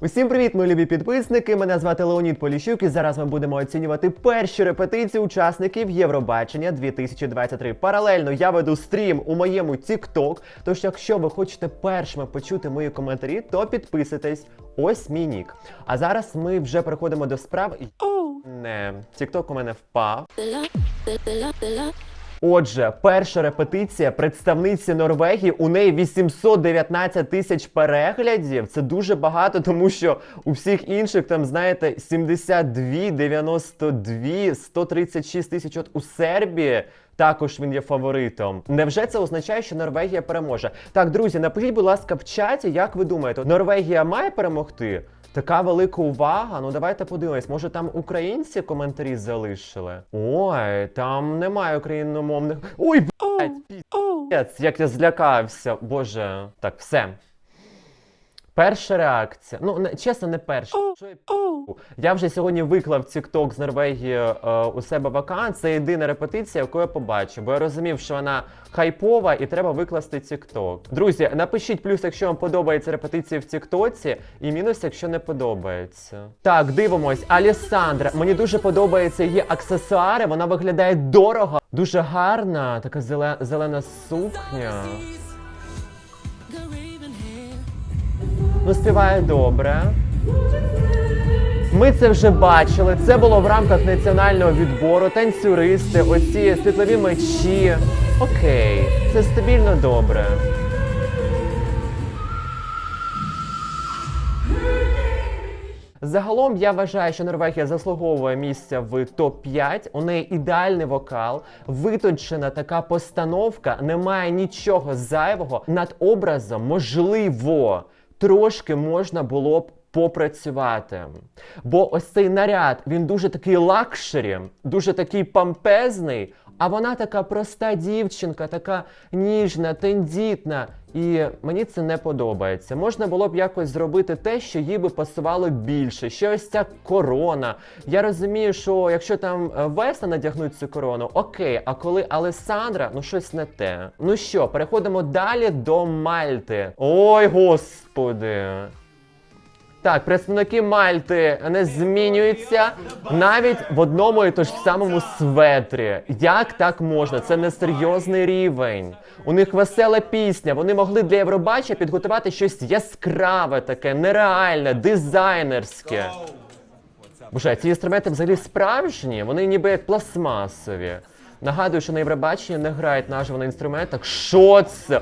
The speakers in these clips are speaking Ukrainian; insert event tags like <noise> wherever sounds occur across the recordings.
Усім привіт, мої любі підписники! Мене звати Леонід Поліщук і зараз ми будемо оцінювати перші репетиції учасників Євробачення 2023. Паралельно я веду стрім у моєму TikTok, Тож, якщо ви хочете першими почути мої коментарі, то підписуйтесь. Ось мій нік. А зараз ми вже переходимо до справ. Не, TikTok у мене впав. Отже, перша репетиція представниці Норвегії. У неї 819 тисяч переглядів. Це дуже багато, тому що у всіх інших там, знаєте, 72, 92, 136 тисяч. От у Сербії також він є фаворитом. Невже це означає, що Норвегія переможе? Так, друзі, напишіть, будь ласка, в чаті, як ви думаєте, Норвегія має перемогти? Така велика увага. Ну давайте подивимось. Може там українці коментарі залишили? Ой, там немає україномовних. Ой, блядь, піздець, як я злякався. Боже. Так, все. Перша реакція. Ну, не, чесно, не перша. Що я? Я вже сьогодні виклав TikTok з Норвегії е, у себе в аккаунт. Це єдина репетиція, яку я побачив. Бо я розумів, що вона хайпова і треба викласти TikTok. Друзі, напишіть плюс, якщо вам подобається репетиція в TikTok, і мінус, якщо не подобається. Так, дивимось. Алісандра. Мені дуже подобаються її аксесуари. Вона виглядає дорого, дуже гарна, така зеле- зелена сукня. Ну, добре. Ми це вже бачили. Це було в рамках національного відбору, танцюристи, оці світлові мечі. Окей, це стабільно добре. Загалом я вважаю, що Норвегія заслуговує місця в топ-5. У неї ідеальний вокал, витончена така постановка, немає нічого зайвого. Над образом можливо трошки можна було б попрацювати. Бо ось цей наряд він дуже такий лакшері, дуже такий помпезний. А вона така проста дівчинка, така ніжна, тендітна. І мені це не подобається. Можна було б якось зробити те, що їй би пасувало більше. Ще ось ця корона. Я розумію, що якщо там е, Веста надягнуть цю корону, окей, а коли Алесандра, ну щось не те. Ну що, переходимо далі до Мальти. Ой, господи. Так, представники Мальти не змінюються навіть в одному і ж самому светрі. Як так можна? Це несерйозний рівень. У них весела пісня. Вони могли для Євробачення підготувати щось яскраве, таке, нереальне, дизайнерське. Боже, ці інструменти взагалі справжні, вони ніби як пластмасові. Нагадую, що на Євробаченні не грають наживо на інструментах. Що це?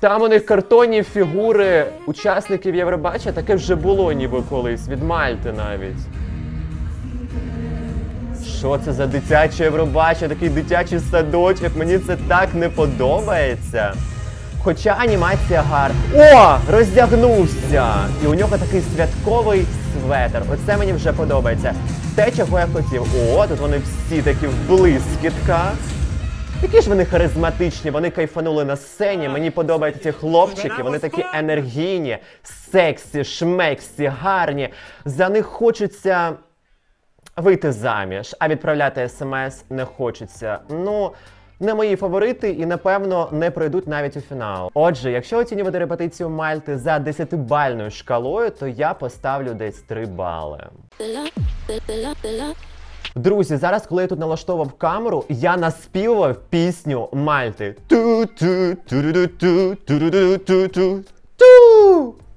Там у них картонні фігури учасників Євробачення, таке вже було ніби колись, від Мальти навіть. Що це за дитяче Євробачення, такий дитячий садочок, мені це так не подобається. Хоча анімація гарна. О! Роздягнувся! І у нього такий святковий светр. Оце мені вже подобається. Те, чого я хотів. О, тут вони всі такі в блискітках. Які ж вони харизматичні, вони кайфанули на сцені. Мені подобаються ці хлопчики, вони такі енергійні, сексі, шмексі, гарні. За них хочеться вийти заміж, а відправляти смс не хочеться. Ну. Не мої фаворити і напевно не пройдуть навіть у фінал. Отже, якщо оцінювати репетицію Мальти за 10-бальною шкалою, то я поставлю десь 3 бали. Друзі, зараз, коли я тут налаштовував камеру, я наспівував пісню Мальти. Ту-ту, ту-ду-ду-ту, ту-ду-ду-ту-ту,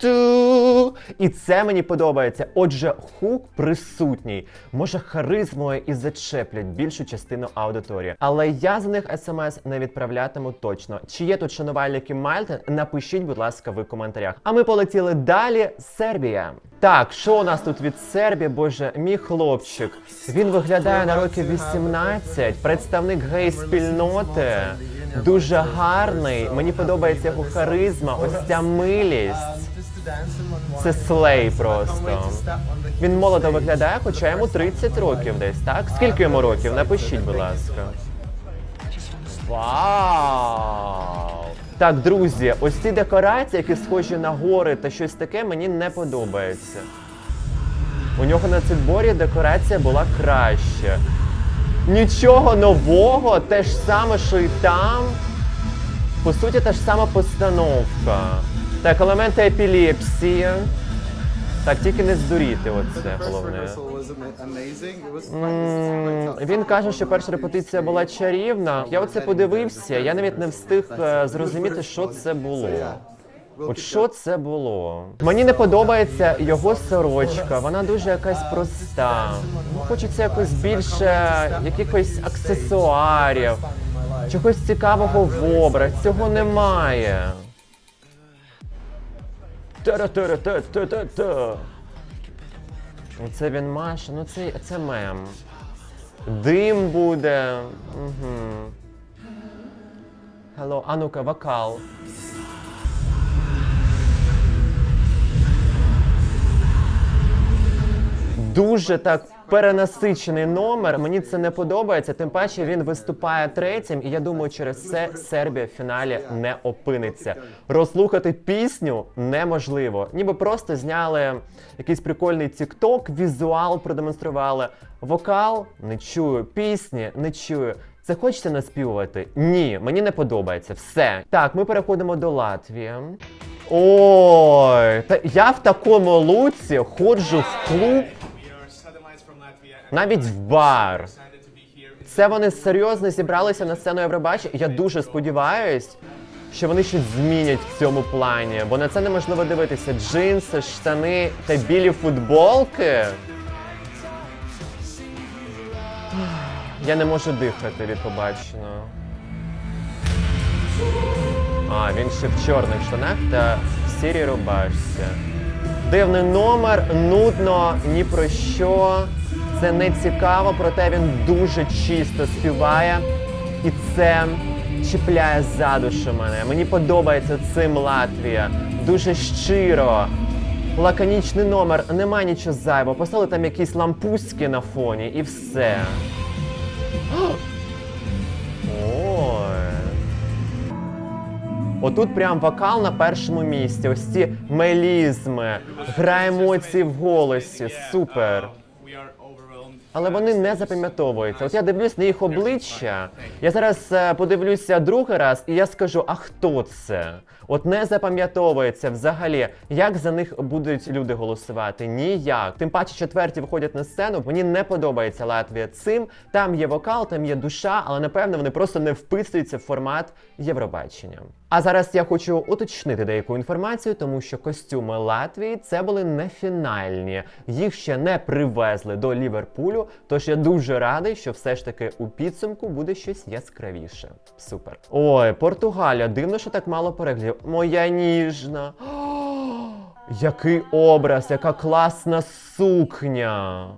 ту. І це мені подобається. Отже, хук присутній. Може, харизмою і зачеплять більшу частину аудиторії. Але я за них смс не відправлятиму точно. Чи є тут шанувальники Мальти? Напишіть, будь ласка, в коментарях. А ми полетіли далі. Сербія. Так, що у нас тут від Сербії? Боже, мій хлопчик. Він виглядає на років 18, представник гей-спільноти. Дуже гарний. Мені подобається його харизма, ось ця милість. Це слей просто. Він молодо виглядає, хоча йому 30 років десь, так? Скільки йому років? Напишіть, будь ласка. Вау! Так, друзі, ось ці декорації, які схожі на гори та щось таке, мені не подобається. У нього на цитборі декорація була краще. Нічого нового, те ж саме, що і там. По суті, та ж сама постановка. Так, елементи епілепсії. Так, тільки не здуріти, оце головне. М, Він каже, що перша репетиція була чарівна. Я оце подивився, я навіть не встиг е, зрозуміти, що це було. От що це було? Мені не подобається його сорочка, вона дуже якась проста. Хочеться якось більше якихось аксесуарів, чогось цікавого в образ. Цього немає. Та-ра-та-ра-та-та-та-та. Оце він маше, ну це, це мем. Дим буде. Угу. Hello, а ну-ка, вокал. Дуже так перенасичений номер. Мені це не подобається. Тим паче він виступає третім, і я думаю, через це Сербія в фіналі не опиниться. Розслухати пісню неможливо. Ніби просто зняли якийсь прикольний тікток, візуал продемонстрували. Вокал не чую, пісні не чую. Це хочеться наспівувати? Ні, мені не подобається. Все. Так, ми переходимо до Латвії. Ой, та я в такому луці ходжу в клуб, навіть в бар. Це вони серйозно зібралися на сцену Євробачення. Я дуже сподіваюсь, що вони щось змінять в цьому плані, бо на це неможливо дивитися. Джинси, штани та білі футболки. Я не можу дихати від побаченого. А, він ще в чорних штанах та в сірій рубашці. Дивний номер, нудно, ні про що. Це не цікаво, проте він дуже чисто співає. І це чіпляє за душу мене. Мені подобається цим Латвія. Дуже щиро. Лаконічний номер, нема нічого зайвого. Поставили там якісь лампуськи на фоні і все. Отут прям вокал на першому місці. Ось ці мелізми, гра емоцій в голосі. Супер. Але вони не запам'ятовуються. От я дивлюсь на їх обличчя. Я зараз е, подивлюся другий раз, і я скажу: а хто це? От не запам'ятовується взагалі, як за них будуть люди голосувати. Ніяк. Тим паче четверті виходять на сцену. Мені не подобається Латвія цим. Там є вокал, там є душа, але напевно вони просто не вписуються в формат Євробачення. А зараз я хочу уточнити деяку інформацію, тому що костюми Латвії це були не фінальні. Їх ще не привезли до Ліверпулю. Тож я дуже радий, що все ж таки у підсумку буде щось яскравіше. Супер. Ой, Португалія, дивно, що так мало переглядів. Моя ніжна. <gasps> Який образ, яка класна сукня. <gasps>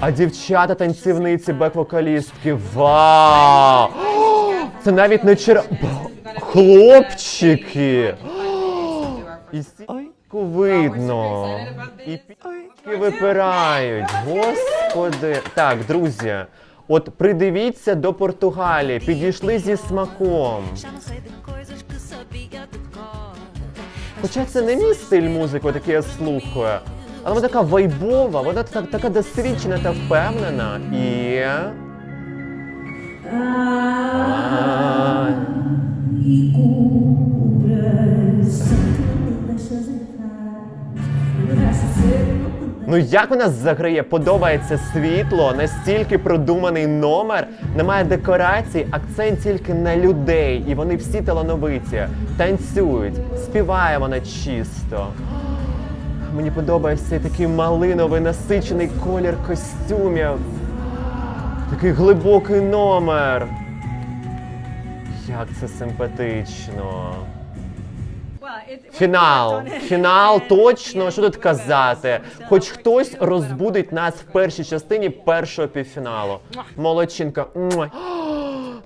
А дівчата танцівниці бек-вокалістки. Вау! <gasps> Це навіть не чер... Хлопчики! І видно. І піки випирають. Господи. Так, друзі. От придивіться до Португалії, підійшли зі смаком. Хоча це не мій стиль музики, який я слухаю. Але вона така вайбова, вона так, така досвідчена та впевнена. І. Ай. Ну як вона заграє? Подобається світло, настільки продуманий номер, немає декорацій, акцент тільки на людей, і вони всі талановиті, танцюють, співає вона чисто. Мені подобається такий малиновий насичений колір костюмів. Такий глибокий номер. Як це симпатично. Фінал. Фінал точно. Що тут казати? Хоч хтось розбудить нас в першій частині першого півфіналу. Молодчинка.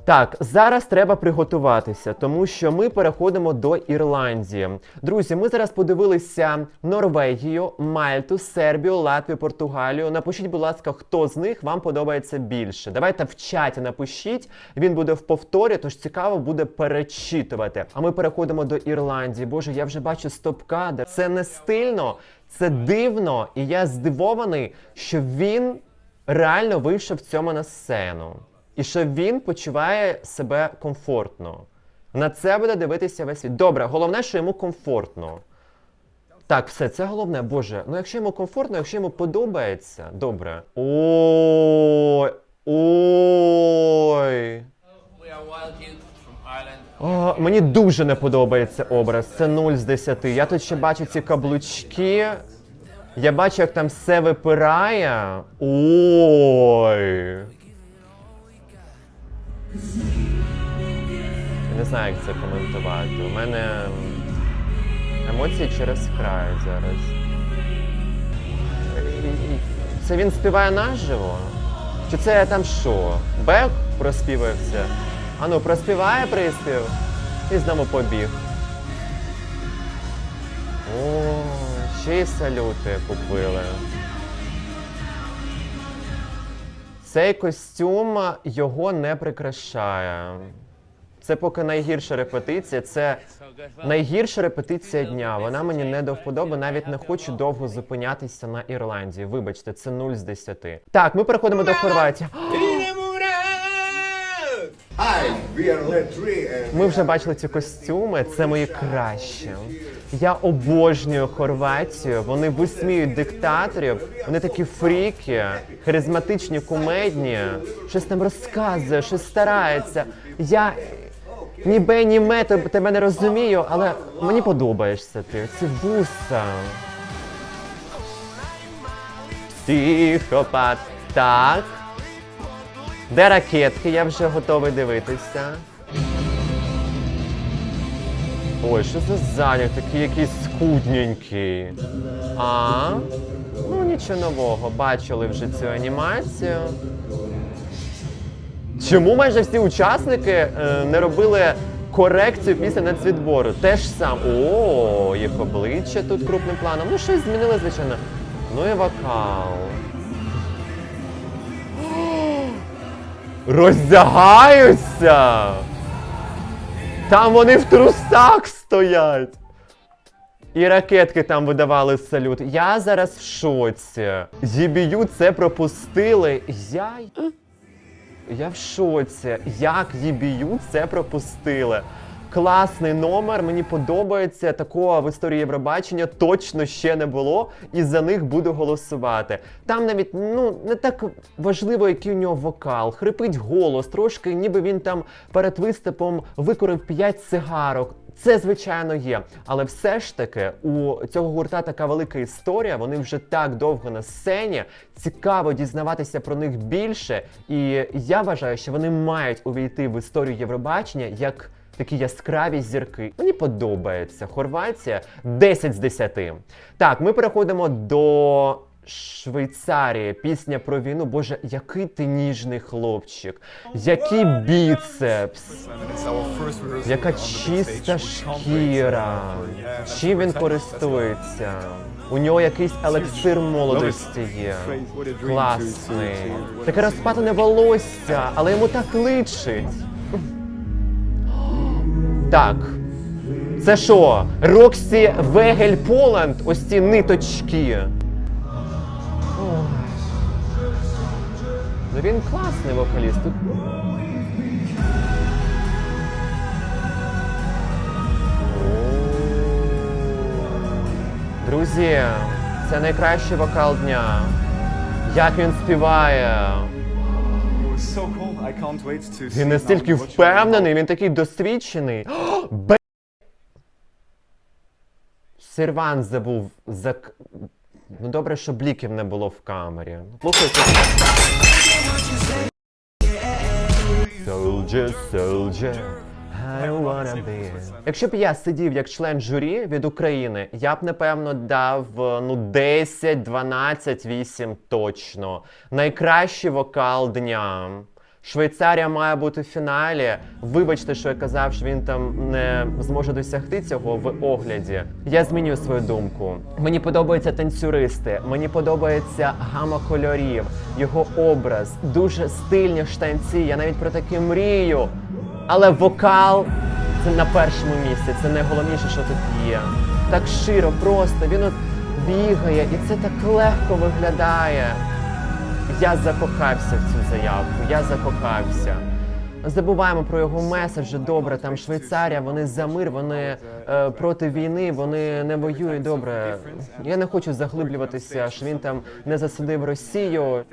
Так, зараз треба приготуватися, тому що ми переходимо до Ірландії. Друзі, ми зараз подивилися Норвегію, Мальту, Сербію, Латвію, Португалію. Напишіть, будь ласка, хто з них вам подобається більше. Давайте в чаті напишіть. Він буде в повторі, тож цікаво буде перечитувати. А ми переходимо до Ірландії. Боже, я вже бачу стоп-кадр. Це не стильно, це дивно, і я здивований, що він реально вийшов в цьому на сцену. І що він почуває себе комфортно. На це буде дивитися весь світ. Добре, головне, що йому комфортно. Так, все, це головне, Боже. Ну якщо йому комфортно, якщо йому подобається, добре. Ой. Ой. О, мені дуже не подобається образ. Це 0 з 10. Я тут ще бачу ці каблучки. Я бачу, як там все випирає. Ой. Не знаю, як це коментувати. У мене емоції через край зараз. Це він співає наживо? Чи це там що? Бек проспівався? Ану, проспіває приспів і знову побіг. О, ще й салюти купили. Цей костюм його не прикрашає. Це поки найгірша репетиція. Це найгірша репетиція дня. Вона мені не до вподоби, навіть не хочу довго зупинятися на Ірландії. Вибачте, це 0 з 10. Так, ми переходимо до Хорватії. Hi, we are Led 3 and Ми вже бачили ці костюми, це мої кращі. Я обожнюю Хорватію. Вони висміють диктаторів. Вони такі фріки, харизматичні, кумедні. Щось там розказує, щось старається. Я ніби німе те- тебе не розумію, але мені подобаєшся ти. Ці вуса. Психопат. Так. Де ракетки? Я вже готовий дивитися. Ой, що за задяк, такий якийсь скудненький. А? Ну нічого нового, бачили вже цю анімацію. Чому майже всі учасники е, не робили корекцію після нацвідбору? Те ж сам. О, їх обличчя тут крупним планом. Ну, щось змінили, звичайно. Ну і вокал. <gasps> Роздягаються! Там вони в трусах стоять! І ракетки там видавали салют. Я зараз в шоці. Єбію це пропустили. Я. Я в шоці. Як Єбію це пропустили. Класний номер, мені подобається. Такого в історії Євробачення точно ще не було, і за них буду голосувати. Там навіть ну не так важливо, який у нього вокал. Хрипить голос, трошки, ніби він там перед виступом викорив 5 цигарок. Це звичайно є, але все ж таки у цього гурта така велика історія. Вони вже так довго на сцені. Цікаво дізнаватися про них більше. І я вважаю, що вони мають увійти в історію Євробачення як такі яскраві зірки. Мені подобається Хорватія 10 з 10. Так, ми переходимо до. Швейцарії, пісня про війну. Боже, який ти ніжний хлопчик, який біцепс. Яка чиста шкіра. Чим він користується? У нього якийсь елексир молодості є. Класний. Таке розпатане волосся, але йому так личить. Так. Це що? Роксі Вегель Поланд? Ось ці ниточки. Ну він класний вокаліст. Тут Друзі, це найкращий вокал дня. Як він співає. Він настільки впевнений, він такий досвідчений. <gasps> Б... Серван забув за. к- Ну добре, що бліків не було в камері. Слухайте. Soldier, soldier, I wanna be. Якщо б я сидів як член журі від України, я б напевно дав е, ну 10, 12, 8 точно. Найкращий вокал дня. Швейцарія має бути в фіналі. Вибачте, що я казав, що він там не зможе досягти цього в огляді. Я змінюю свою думку. Мені подобаються танцюристи, мені подобається гама кольорів, його образ, дуже стильні штанці. Я навіть про таке мрію. Але вокал це на першому місці. Це найголовніше, що тут є. Так широ, просто він от бігає, і це так легко виглядає. Я закохався в цю заявку, я закохався. забуваємо про його меседжі. Добре, там Швейцарія, вони за мир, вони е, проти війни, вони не воюють. Добре. Я не хочу заглиблюватися, що він там не засудив Росію.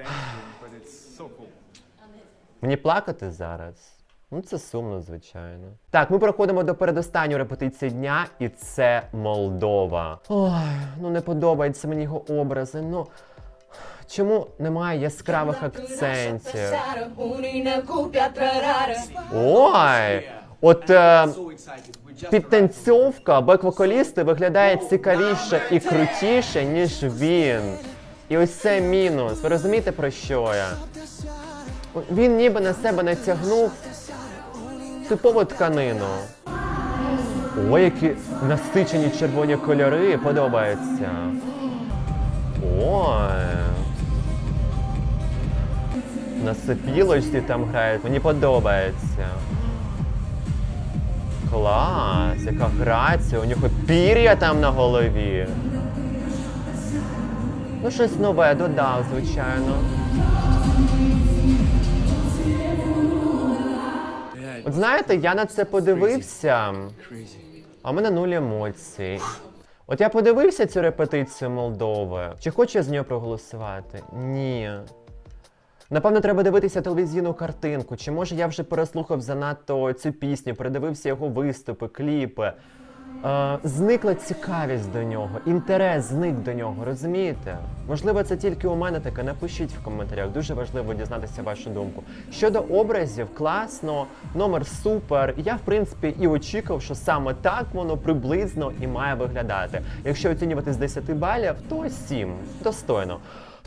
Мені плакати зараз. Ну, це сумно, звичайно. Так, ми переходимо до передостанньої репетиції дня, і це Молдова. Ой, ну не подобаються мені його образи. Ну чому немає яскравих акцентів? Ой! От е, підтанцьовка бек-вокалісти виглядає цікавіше і крутіше, ніж він. І ось це мінус. Ви розумієте про що я? Він ніби на себе натягнув типову тканину. Ой, які насичені червоні кольори, подобається. Ой. На сопілочці там грають, мені подобається. Клас, яка грація, у нього пір'я там на голові. Ну, щось нове додав, звичайно. Знаєте, я на це подивився, а в мене нуль емоцій. От я подивився цю репетицію Молдови. Чи хочу я з нього проголосувати? Ні. Напевно, треба дивитися телевізійну картинку. Чи може я вже переслухав занадто цю пісню, передивився його виступи, кліпи. Е, зникла цікавість до нього, інтерес зник до нього, розумієте? Можливо, це тільки у мене таке. Напишіть в коментарях. Дуже важливо дізнатися вашу думку. Щодо образів, класно, номер супер. Я, в принципі, і очікував, що саме так воно приблизно і має виглядати. Якщо оцінювати з 10 балів, то 7. Достойно.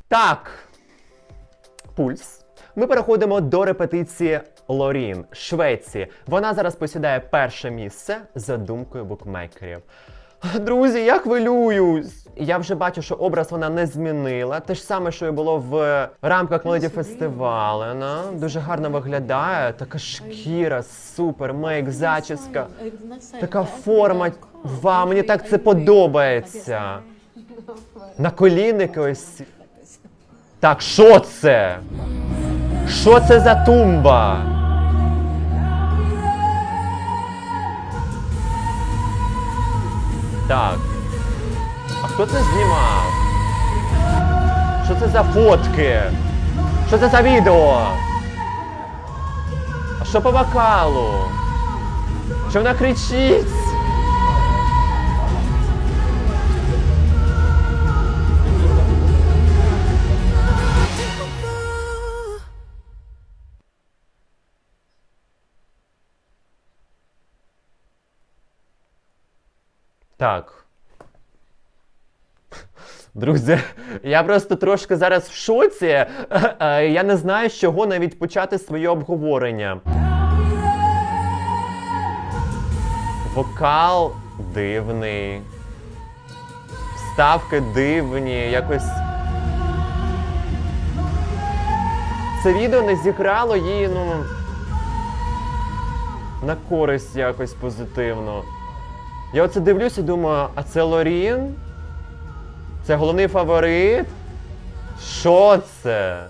Так. Пульс. Ми переходимо до репетиції Лорін, Швеції. Вона зараз посідає перше місце за думкою букмекерів. Друзі, я хвилююсь. Я вже бачу, що образ вона не змінила. Те ж саме, що і було в рамках Мелоді фестивалю. Вона дуже гарно виглядає. Така шкіра, супер, мейк, зачіска. Така форма. Вау, мені так це подобається. На колінники <laughs> ось. Так, що це? Що це за тумба? Так. А хто це знімав? Що це за фотки? Що це за відео? А що по вокалу? Що вона кричить? Так. Друзі, я просто трошки зараз в шоці. Е, Я не знаю, з чого навіть почати своє обговорення. Вокал дивний. Вставки дивні, якось. Це відео не зіграло їй, ну. На користь якось позитивно. Я оце дивлюсь і думаю, а це Лорін? Це головний фаворит? Що це?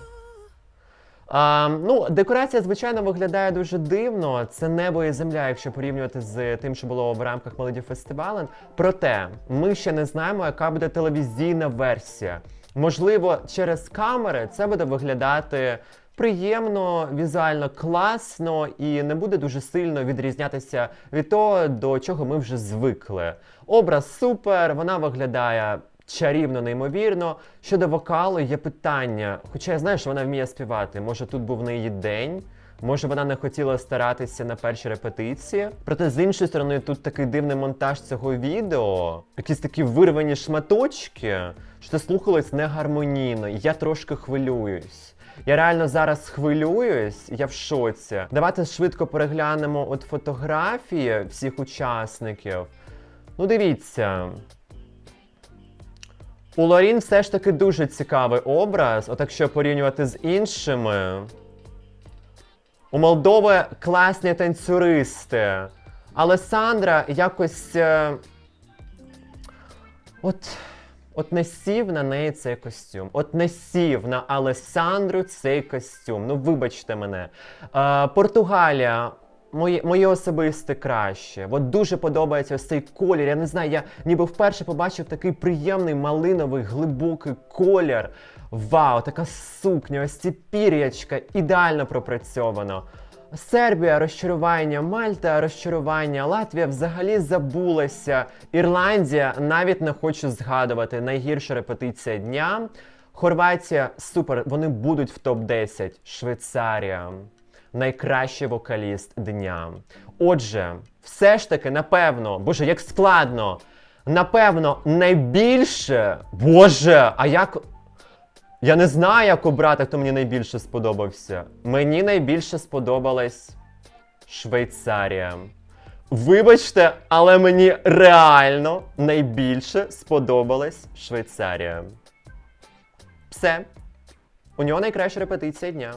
А, ну, декорація, звичайно, виглядає дуже дивно. Це небо і земля, якщо порівнювати з тим, що було в рамках Melody Festival. Проте, ми ще не знаємо, яка буде телевізійна версія. Можливо, через камери це буде виглядати приємно, візуально класно і не буде дуже сильно відрізнятися від того, до чого ми вже звикли. Образ супер, вона виглядає чарівно, неймовірно. Щодо вокалу є питання. Хоча я знаю, що вона вміє співати. Може, тут був не її день. Може, вона не хотіла старатися на першій репетиції. Проте, з іншої сторони, тут такий дивний монтаж цього відео, якісь такі вирвані шматочки, що це слухалось не гармонійно. І я трошки хвилююсь. Я реально зараз хвилююсь, я в шоці. Давайте швидко переглянемо от фотографії всіх учасників. Ну, дивіться. У Лорін все ж таки дуже цікавий образ, от якщо порівнювати з іншими. У Молдови класні танцюристи. Але Сандра якось. е, От От не сів на неї цей костюм. От не сів на Алесандру цей костюм. Ну, вибачте мене. Е, Португалія. Моє, моє особисте краще. От дуже подобається ось цей колір. Я не знаю, я ніби вперше побачив такий приємний малиновий глибокий колір. Вау, така сукня, ось ці пір'ячка, ідеально пропрацьовано. Сербія розчарування, Мальта розчарування, Латвія взагалі забулася. Ірландія навіть не хочу згадувати. Найгірша репетиція дня. Хорватія супер, вони будуть в топ-10. Швейцарія найкращий вокаліст дня. Отже, все ж таки, напевно, боже, як складно. Напевно, найбільше. Боже, а як. Я не знаю, як обрати, хто мені найбільше сподобався. Мені найбільше сподобалась Швейцарія. Вибачте, але мені реально найбільше сподобалась Швейцарія. Все. У нього найкраща репетиція дня.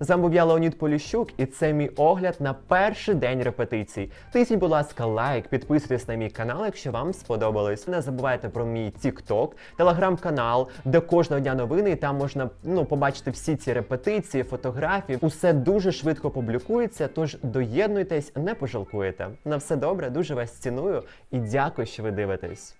З вами був я Леонід Поліщук, і це мій огляд на перший день репетицій. Тисніть, будь ласка, лайк, підписуйтесь на мій канал, якщо вам сподобалось. Не забувайте про мій TikTok, телеграм-канал, де кожного дня новини, і там можна ну, побачити всі ці репетиції, фотографії. Усе дуже швидко публікується, тож доєднуйтесь, не пожалкуєте. На все добре, дуже вас ціную і дякую, що ви дивитесь.